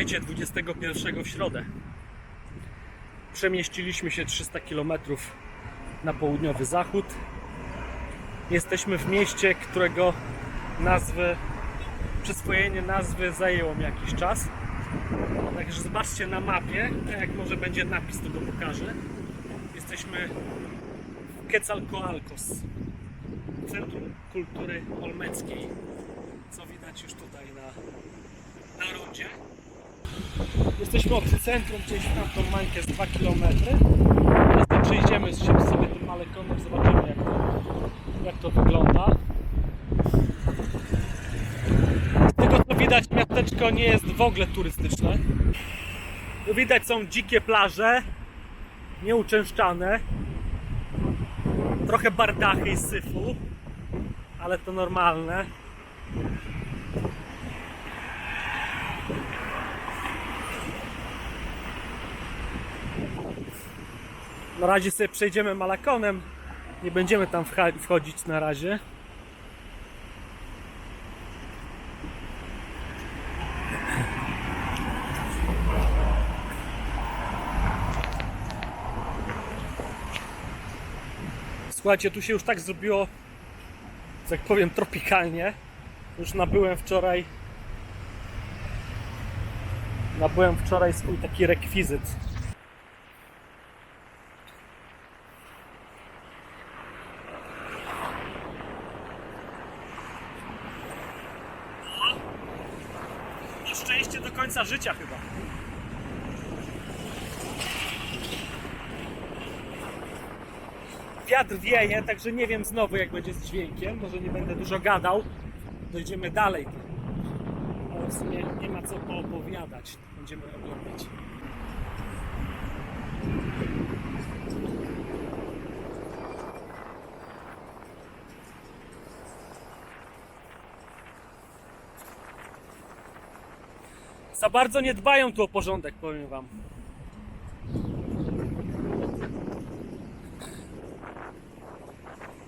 Witajcie 21 w środę. Przemieściliśmy się 300 km na południowy zachód. Jesteśmy w mieście, którego nazwy, przyswojenie nazwy zajęło mi jakiś czas. Także zobaczcie na mapie, jak może będzie napis, to go pokażę. Jesteśmy w Quetzalcoatlcos, Centrum Kultury Olmeckiej, co widać już tutaj na, na. Jesteśmy od centrum gdzieś w tamtą mańkę z 2 km. Tam przejdziemy sobie tym malekonem, zobaczymy jak to, jak to wygląda. Z tego co widać miasteczko nie jest w ogóle turystyczne. Tu widać są dzikie plaże, nieuczęszczane. Trochę bardachy i syfu, ale to normalne. Na razie sobie przejdziemy Malakonem. Nie będziemy tam wchodzić na razie. Słuchajcie, tu się już tak zrobiło, tak powiem, tropikalnie. Już nabyłem wczoraj. Nabyłem wczoraj swój taki rekwizyt. Do końca życia chyba. Wiatr wieje, także nie wiem znowu jak będzie z dźwiękiem. Może nie będę dużo gadał. Dojdziemy dalej. Ale w sumie nie ma co poopowiadać. Będziemy oglądać. Za bardzo nie dbają tu o porządek, powiem wam.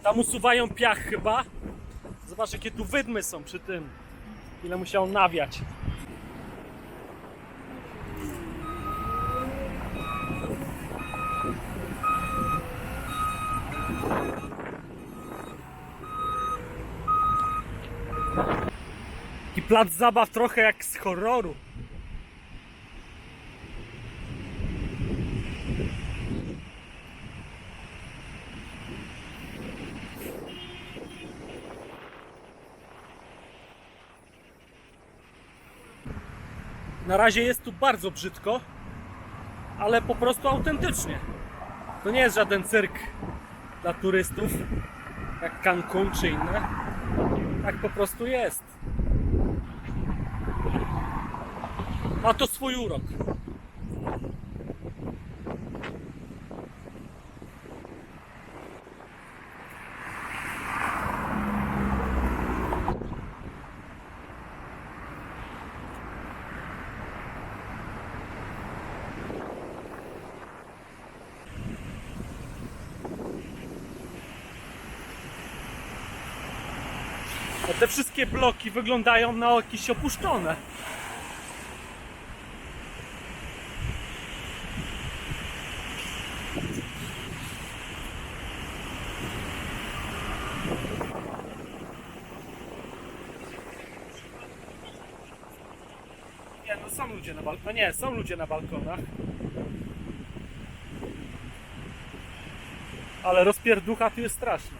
Tam usuwają piach chyba. Zobacz jakie tu wydmy są przy tym. Ile musiał nawiać. Taki plac zabaw trochę jak z horroru. Razie jest tu bardzo brzydko, ale po prostu autentycznie. To nie jest żaden cyrk dla turystów, jak Cancun czy inne. Tak po prostu jest. Ma to swój urok. Wszystkie bloki wyglądają na jakieś opuszczone. Nie, no są ludzie na balkonach. No nie, są ludzie na balkonach. Ale rozpierducha tu jest straszna.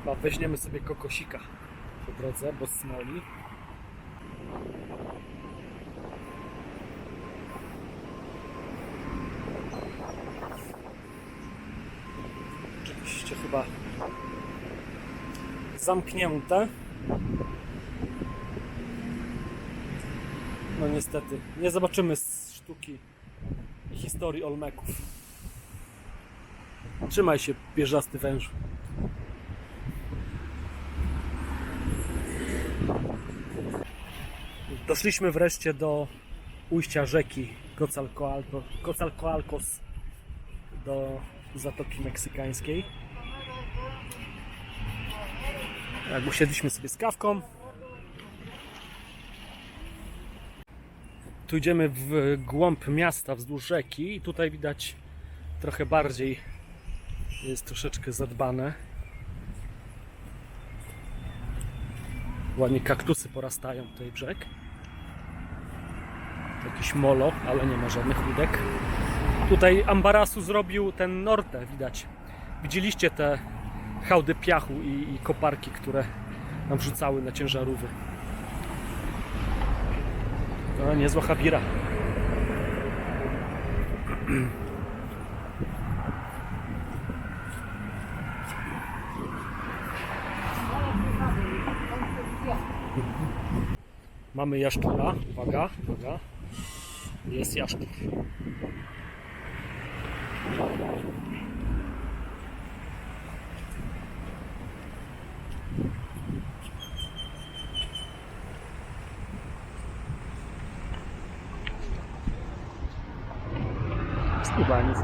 Chyba weźmiemy sobie kokosika po drodze, bo smoli. Oczywiście chyba zamknięte. No niestety, nie zobaczymy sztuki i historii Olmeków. Trzymaj się, pierzasty wężu. Doszliśmy wreszcie do ujścia rzeki Quetzalcoatl- Quetzalcoatlcos do Zatoki Meksykańskiej. Jak usiedliśmy sobie z kawką. Tu idziemy w głąb miasta, wzdłuż rzeki i tutaj widać trochę bardziej jest troszeczkę zadbane. Ładnie kaktusy porastają tutaj brzeg. Jakiś molo, ale nie ma żadnych łódek. Tutaj Ambarasu zrobił ten norte, widać. Widzieliście te hałdy piachu i, i koparki, które nam wrzucały na ciężarówy. No, niezła habira. Mamy jaszczura. Uwaga, uwaga. Jest jaszczur. Chyba nic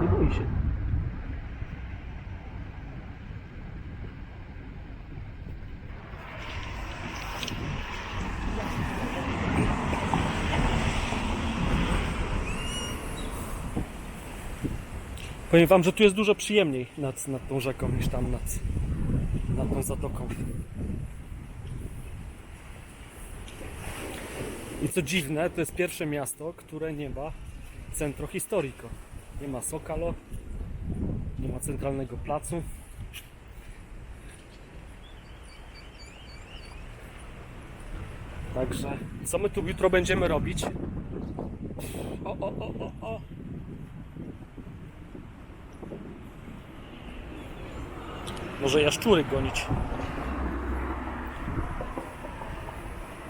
Powiem wam, że tu jest dużo przyjemniej nad, nad tą rzeką niż tam nad, nad tą zatoką. I co dziwne, to jest pierwsze miasto, które nie ma centro historico. Nie ma Sokalo, nie ma centralnego placu. Także, co my tu jutro będziemy robić? O, o, o, o, o. Może jaszczury gonić.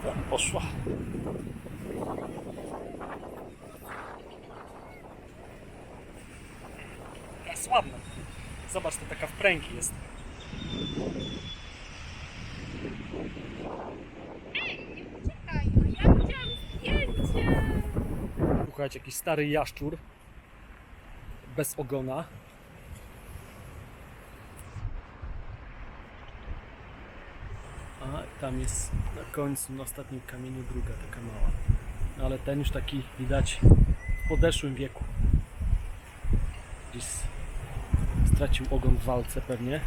Tak, poszła. Jest ładna. Zobacz, to taka w pręgi jest. Zdjęcie. Słuchajcie, jakiś stary jaszczur. Bez ogona. A tam jest na końcu, na ostatnim kamieniu druga taka mała. No, ale ten już taki widać w podeszłym wieku. Gdzieś stracił ogon w walce pewnie.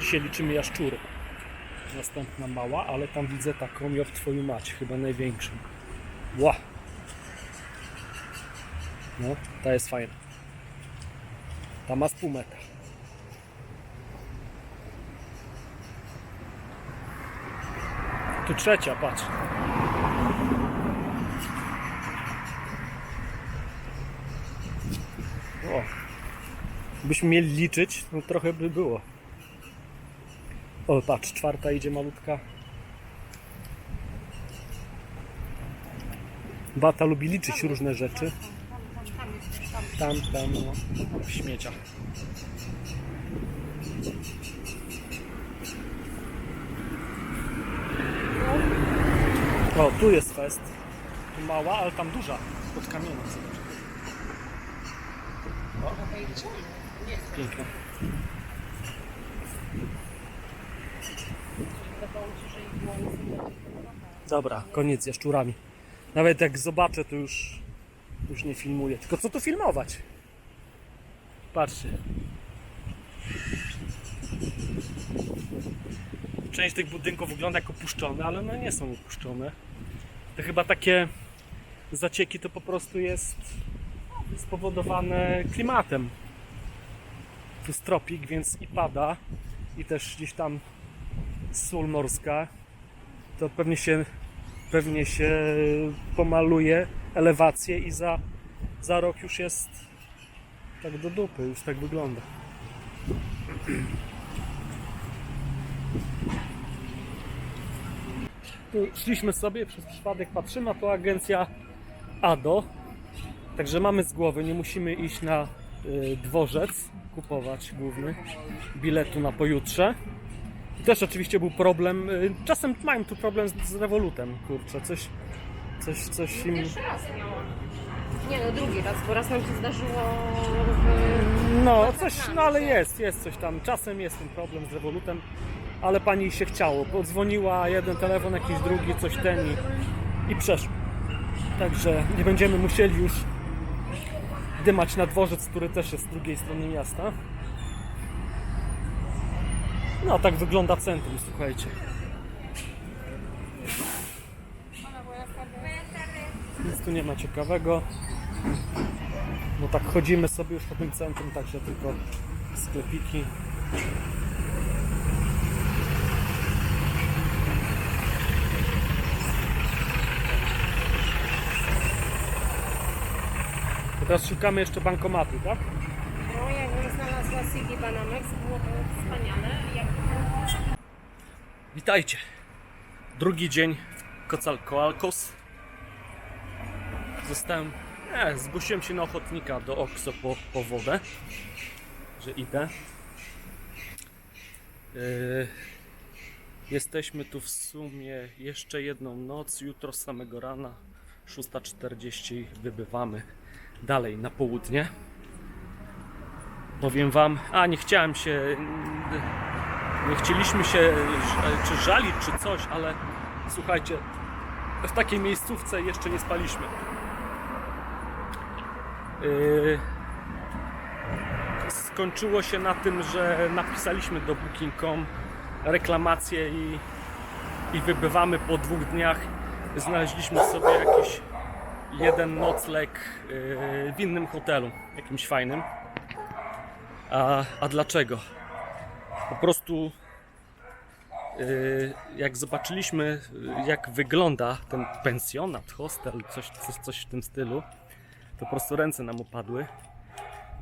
Dzisiaj liczymy jaszczury. Następna mała, ale tam widzę taką ja w twoją mać, chyba największą. Ła! No, ta jest fajna. Ta ma z pół metra. Tu trzecia, patrz. O. Byśmy mieli liczyć, no trochę by było. O, patrz, czwarta idzie malutka. Bata lubi liczyć różne rzeczy. Tam, tam, no, w śmieciach. O, tu jest fest. Tu mała, ale tam duża. Pod kamieniem. zobacz. Piękna. Dobra, koniec z jaszczurami. Nawet jak zobaczę, to już, już nie filmuję. Tylko co tu filmować? Patrzcie. Część tych budynków wygląda jak opuszczone, ale no nie są opuszczone. To chyba takie zacieki to po prostu jest spowodowane klimatem. Tu jest tropik, więc i pada, i też gdzieś tam sól morska, to pewnie się, pewnie się pomaluje elewację i za, za rok już jest tak do dupy, już tak wygląda. Tu szliśmy sobie, przez przypadek patrzymy, a to agencja ADO. Także mamy z głowy, nie musimy iść na y, dworzec, kupować główny biletu na pojutrze. I też oczywiście był problem. y, Czasem mają tu problem z, z rewolutem, kurczę, coś, coś, coś im. Pierwszy raz miałam. Nie no, drugi raz, bo raz nam się zdarzyło w... No, coś, no ale jest, jest coś tam. Czasem jest ten problem z rewolutem, ale pani się chciało. Podzwoniła jeden telefon, jakiś drugi, coś ten i, i przeszło. Także nie będziemy musieli już dymać na dworzec, który też jest z drugiej strony miasta. No, tak wygląda centrum, słuchajcie. Nic tu nie ma ciekawego. No tak chodzimy sobie już po tym centrum, także tylko sklepiki. Teraz szukamy jeszcze bankomatu, tak? Znalazła CD Banamex, byłoby wspaniale. Jak... Witajcie. Drugi dzień w Kocalcoalcos. Zostałem. Nie, zgłosiłem się na ochotnika do Okso po, po wodę, że idę. Yy, jesteśmy tu w sumie jeszcze jedną noc. Jutro samego rana, 6.40, wybywamy dalej na południe. Powiem Wam, a nie chciałem się nie chcieliśmy się czy żalić, czy coś, ale słuchajcie, w takiej miejscówce jeszcze nie spaliśmy. Yy, skończyło się na tym, że napisaliśmy do Booking.com reklamację i, i wybywamy po dwóch dniach. Znaleźliśmy sobie jakiś jeden nocleg yy, w innym hotelu, jakimś fajnym. A, a dlaczego? po prostu yy, jak zobaczyliśmy jak wygląda ten pensjonat, hostel, coś, coś, coś w tym stylu, to po prostu ręce nam upadły.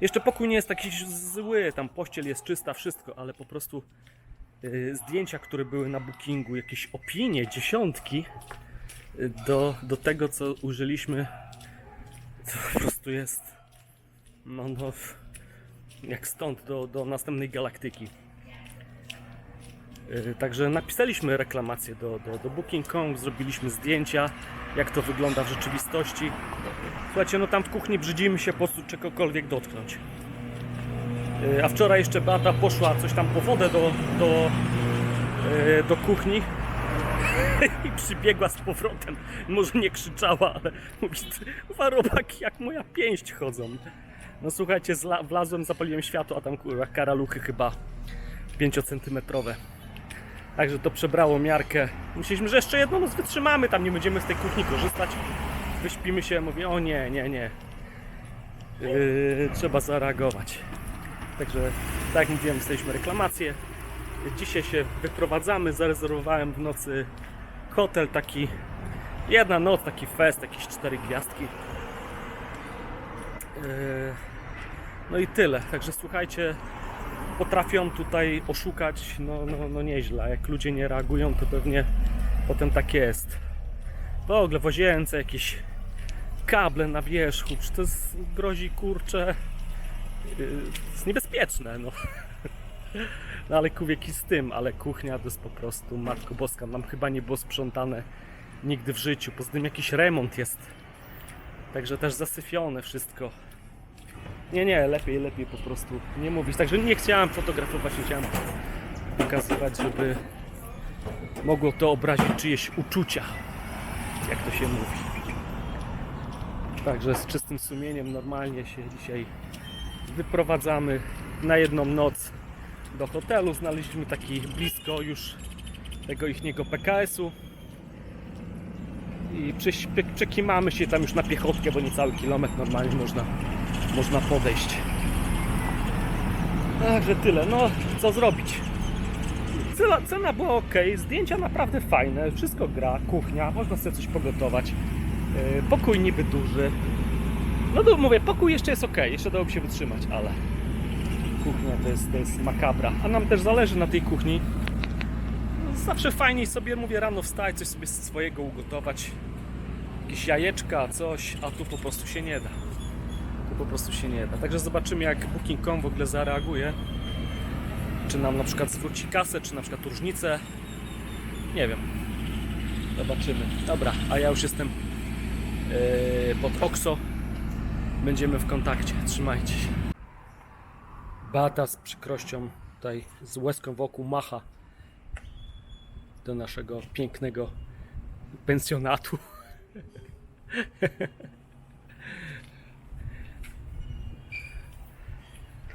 Jeszcze pokój nie jest taki zły, tam pościel jest czysta, wszystko, ale po prostu yy, zdjęcia, które były na bookingu, jakieś opinie, dziesiątki yy, do, do tego, co użyliśmy, to po prostu jest no, no jak stąd do, do następnej galaktyki. Yy, Także napisaliśmy reklamację do, do, do Booking.com, zrobiliśmy zdjęcia, jak to wygląda w rzeczywistości. Słuchajcie, no tam w kuchni brzydzimy się po prostu czegokolwiek dotknąć. Yy, A wczoraj jeszcze Beata poszła coś tam po wodę do, do, yy, do kuchni i przybiegła z powrotem. Może nie krzyczała, ale mówi, "Kurwa, robaki jak moja pięść chodzą. No słuchajcie, zla, wlazłem, zapaliłem światło, a tam kurwa karaluchy chyba 5-centymetrowe. Także to przebrało miarkę. Myśleliśmy, że jeszcze jedną noc wytrzymamy, tam nie będziemy z tej kuchni korzystać. Wyśpimy się, mówię, o nie, nie, nie. Yy, trzeba zareagować. Także, tak jak mówiłem, dostaliśmy reklamację. Dzisiaj się wyprowadzamy, zarezerwowałem w nocy hotel taki, jedna noc, taki fest, jakieś cztery gwiazdki. Yy, no i tyle. Także słuchajcie, potrafią tutaj oszukać, no, no, no nieźle. Jak ludzie nie reagują, to pewnie potem tak jest. W ogóle w jakieś kable na wierzchu, czy to jest, grozi kurcze, yy, jest niebezpieczne, no. No ale kuwieki z tym, ale kuchnia to jest po prostu, Matko Boska, nam chyba nie było sprzątane nigdy w życiu. Poza tym jakiś remont jest. Także też zasyfione wszystko. Nie, nie, lepiej, lepiej po prostu nie mówić. Także nie chciałem fotografować, nie chciałem pokazywać, żeby mogło to obrazić czyjeś uczucia, jak to się mówi. Także z czystym sumieniem normalnie się dzisiaj wyprowadzamy na jedną noc do hotelu. Znaleźliśmy taki blisko już tego ichniego PKS-u i przekimamy się tam już na piechotkę, bo niecały kilometr normalnie można, można podejść. Także tyle. No, co zrobić? Cena, cena była ok, zdjęcia naprawdę fajne, wszystko gra, kuchnia, można sobie coś pogotować. Yy, pokój niby duży. No to mówię, pokój jeszcze jest ok, jeszcze dałoby się wytrzymać, ale kuchnia to jest, to jest makabra. A nam też zależy na tej kuchni. Zawsze fajniej sobie, mówię, rano wstać, coś sobie swojego ugotować. Jakieś jajeczka, coś, a tu po prostu się nie da. Po prostu się nie da. Także zobaczymy, jak Booking.com w ogóle zareaguje. Czy nam na przykład zwróci kasę, czy na przykład różnicę. Nie wiem. Zobaczymy. Dobra, a ja już jestem yy, pod Okso. Będziemy w kontakcie. Trzymajcie się. Beata z przykrością tutaj z łezką wokół macha do naszego pięknego pensjonatu.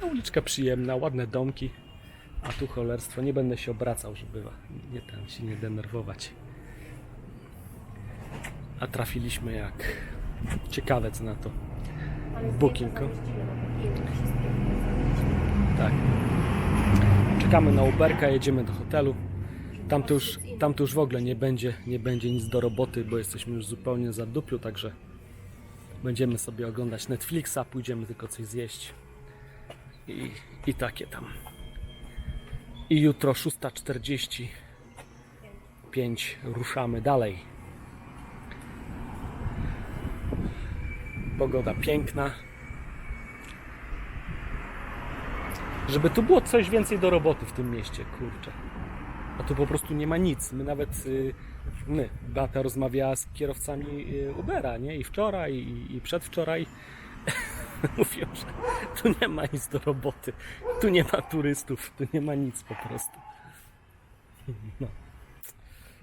uliczka przyjemna, ładne domki, a tu cholerstwo. Nie będę się obracał, żeby nie tam się nie denerwować. A trafiliśmy jak ciekawe co na to. Ale Booking. zdjęcia zamieścimy na Bookingu, wszystkie. Tak. Czekamy na Uberka, jedziemy do hotelu. Tam to już, tam to już w ogóle nie będzie, nie będzie nic do roboty, bo jesteśmy już zupełnie za dupiu, także będziemy sobie oglądać Netflixa, pójdziemy tylko coś zjeść. I, i takie tam. I jutro 6.45 ruszamy dalej. Pogoda piękna. Żeby tu było coś więcej do roboty w tym mieście, kurczę. A tu po prostu nie ma nic. My nawet, y, my, Beata rozmawiała z kierowcami y, Ubera, nie? I wczoraj, i, i przedwczoraj. Mówią, że tu nie ma nic do roboty. Tu nie ma turystów, tu nie ma nic po prostu. No.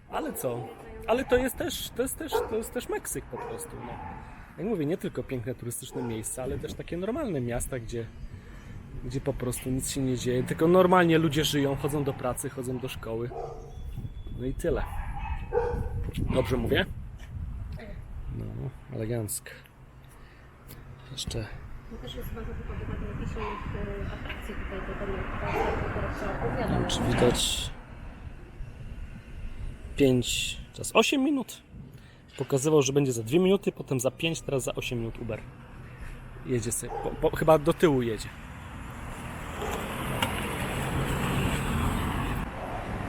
Ale co? Ale to jest też, to jest też, to jest też Meksyk po prostu. No. Jak mówię, nie tylko piękne turystyczne miejsca, ale też takie normalne miasta, gdzie, gdzie po prostu nic się nie dzieje, tylko normalnie ludzie żyją, chodzą do pracy, chodzą do szkoły. No i tyle. Dobrze mówię? No, elegancko. Jeszcze To też jest bardzo wypadek jakichś e, atrakcji tutaj do tego. No, czy widać 5, czas 8 minut. Pokazywał, że będzie za 2 minuty, potem za 5, teraz za 8 minut Uber. Jedzie sobie, po, po, chyba do tyłu jedzie.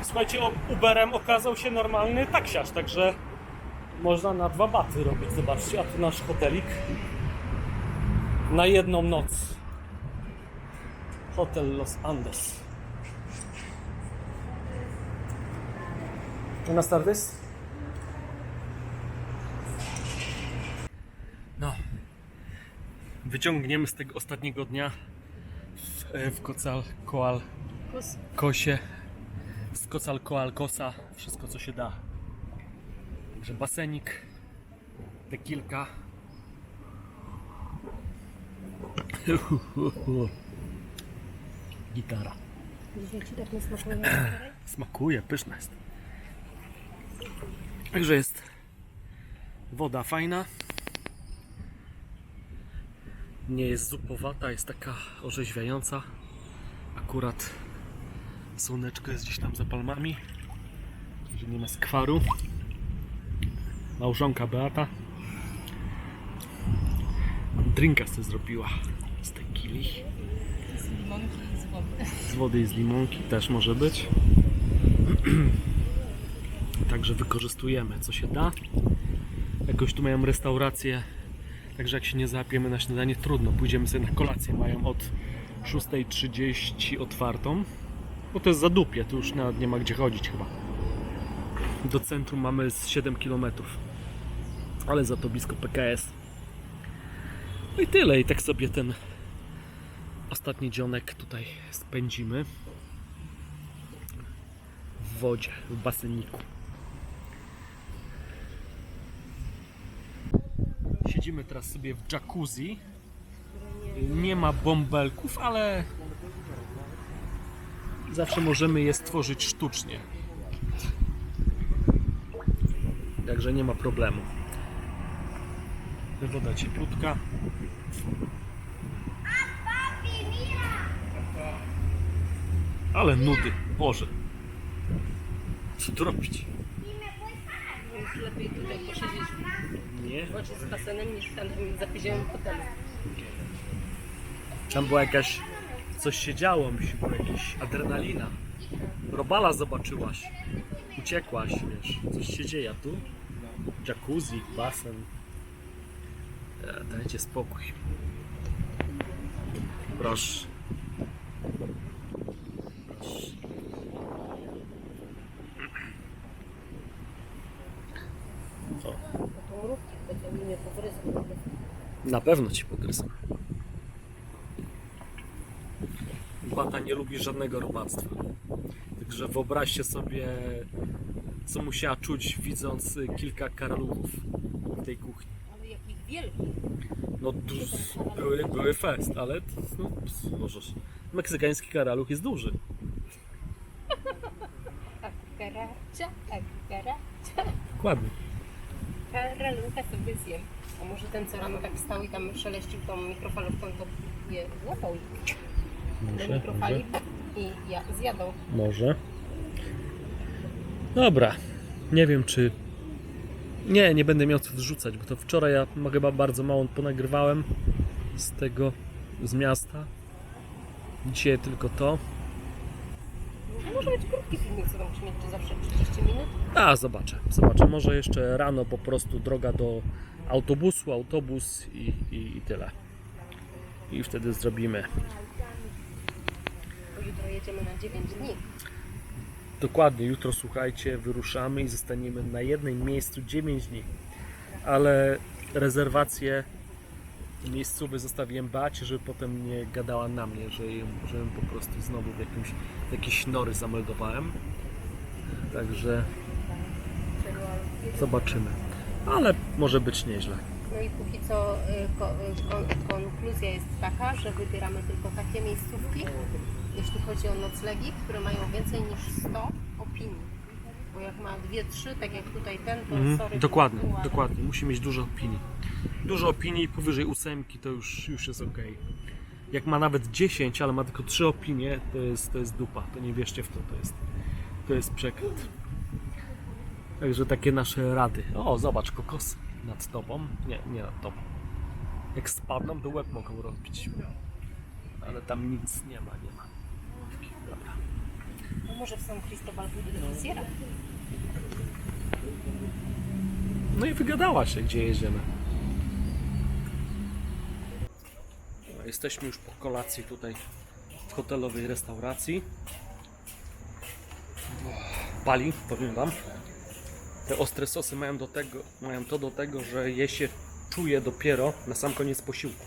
Słuchajcie, Uberem okazał się normalny taksiarz, także można na dwa baty robić. Zobaczcie, a tu nasz hotelik na jedną noc. Hotel Los Andes. Buenas tardes. No. Wyciągniemy z tego ostatniego dnia w, e, w Kocal Koal Kus. Kosie. Z Kocal Koal Kosa. Wszystko co się da. Także basenik. Tekilka. Gitara. Dzisiaj tak nie smakuje? Smakuje, pyszna jest. Także jest woda fajna. Nie jest zupowata, jest taka orzeźwiająca. Akurat słoneczko jest gdzieś tam za palmami. Że nie ma skwaru. Małżonka Beata. Drinka sobie zrobiła z limonki i z wody. Z wody i z limonki też może być. Także wykorzystujemy co się da. Jakoś tu mają restaurację, także jak się nie załapiemy na śniadanie, trudno. Pójdziemy sobie na kolację. Mają od 6.30 otwartą. Bo to jest za dupie, tu już nawet nie ma gdzie chodzić chyba. Do centrum mamy z 7 km. Ale za to blisko PKS. No i tyle. I tak sobie ten ostatni dzionek tutaj spędzimy w wodzie, w baseniku. Siedzimy teraz sobie w jacuzzi. Nie ma bąbelków, ale zawsze możemy je stworzyć sztucznie. Także nie ma problemu. Woda cieplutka. Ale nudy, Boże. Co tu robić? Lepiej tutaj posiedzieć Nie. w oczy z basenem niż w tamtym zapiedziałym hotelu. Tam była jakaś. Coś się działo, musi była jakaś adrenalina. Robala zobaczyłaś. Uciekłaś, wiesz. Coś się dzieje a tu. Jacuzzi, basen. E, Dajcie spokój. Proszę. O, To mrówki będą mnie pogryzły. Na pewno ci pogryzą. Bata nie lubi żadnego robactwa. Także wyobraźcie sobie, co musiała czuć, widząc kilka karaluchów w tej kuchni. Ale jakich wielkich. No, były, były fest, ale to, no, możesz. Meksykański karaluch jest duży. Akaracia, akaracia. Dokładnie. Karalucha sobie zjem. Może ten, co rano tak stał i tam szeleścił tą mikrofalówką, to je złapał do mikrofali i ja zjadał. Może. Dobra. Nie wiem czy. Nie, nie będę miał co wrzucać, bo to wczoraj ja chyba bardzo mało ponagrywałem z tego, z miasta. Dzisiaj tylko to. No, może być krótki filmik, co tam czy mieć, czy zawsze 30 minut. A, zobaczę. Zobaczę. Może jeszcze rano po prostu droga do autobusu, autobus i, i, i tyle. I wtedy zrobimy. Jutro jedziemy na 9 dni. Dokładnie, jutro słuchajcie, wyruszamy i zostaniemy na jednym miejscu 9 dni. Ale rezerwację miejscowy zostawiłem bać, żeby potem nie gadała na mnie, że ją, że ją po prostu znowu w jakimś, w jakieś nory zameldowałem. Także zobaczymy. Ale może być nieźle. No i póki co y, ko, y, kon, konkluzja jest taka, że wybieramy tylko takie miejscówki, jeśli chodzi o noclegi, które mają więcej niż 100 opinii. Bo jak ma dwie, trzy, tak jak tutaj ten, to Mhm, sorry. dokładnie, dokładnie. Musi mieć dużo opinii. Dużo opinii powyżej ósemki to już, już jest ok. Jak ma nawet 10, ale ma tylko 3 opinie, to jest, to jest dupa. To nie wierzcie w to, to jest, to jest przekręt. Także takie nasze rady. O, zobacz, kokos nad tobą. Nie, nie nad tobą. Jak spadną, to łeb mogą rozbić. Ale tam nic nie ma, nie ma. Dobra. No może w San Cristobal de Sierra. No i wygadała się, gdzie jedziemy. No, Jesteśmy już po kolacji tutaj w hotelowej restauracji. Pali, powiem wam. Te ostre sosy mają, do tego, mają to do tego, że je się czuje dopiero na sam koniec posiłku.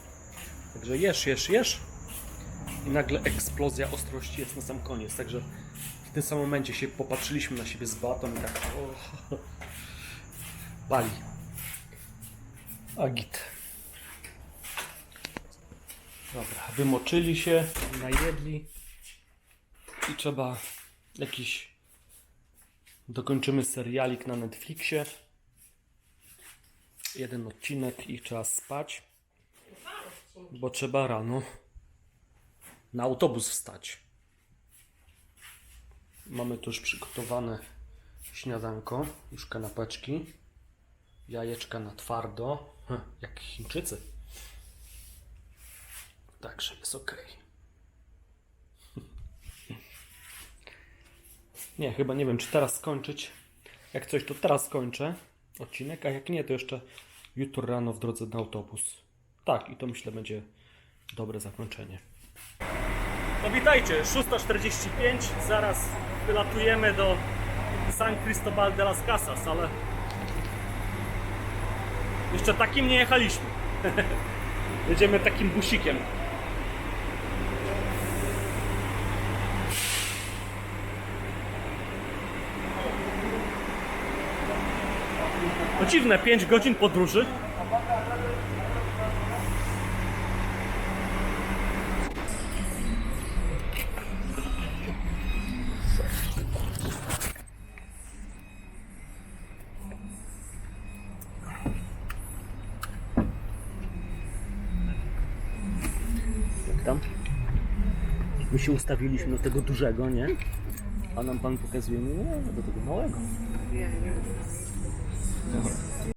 Także jesz, jesz, jesz i nagle eksplozja ostrości jest na sam koniec. Także w tym samym momencie się popatrzyliśmy na siebie z batą i tak o, pali. Agit. Dobra, wymoczyli się, najedli i trzeba jakiś dokończymy serialik na Netflixie. Jeden odcinek i trzeba spać, bo trzeba rano na autobus wstać. Mamy tu już przygotowane śniadanko, już kanapeczki, jajeczka na twardo, Hm, jak Chińczycy. Także jest ok. Nie, chyba nie wiem, czy teraz skończyć. Jak coś, to teraz skończę odcinek, a jak nie, to jeszcze jutro rano w drodze na autobus. Tak, i to myślę będzie dobre zakończenie. No witajcie, 6.45, zaraz wylatujemy do San Cristobal de las Casas, ale jeszcze takim nie jechaliśmy. Jedziemy takim busikiem. No dziwne, 5 godzin podróży. Jak tam? My się ustawiliśmy do tego dużego, nie? A nam pan pokazuje, nie, do tego małego. Nie, nie. 很好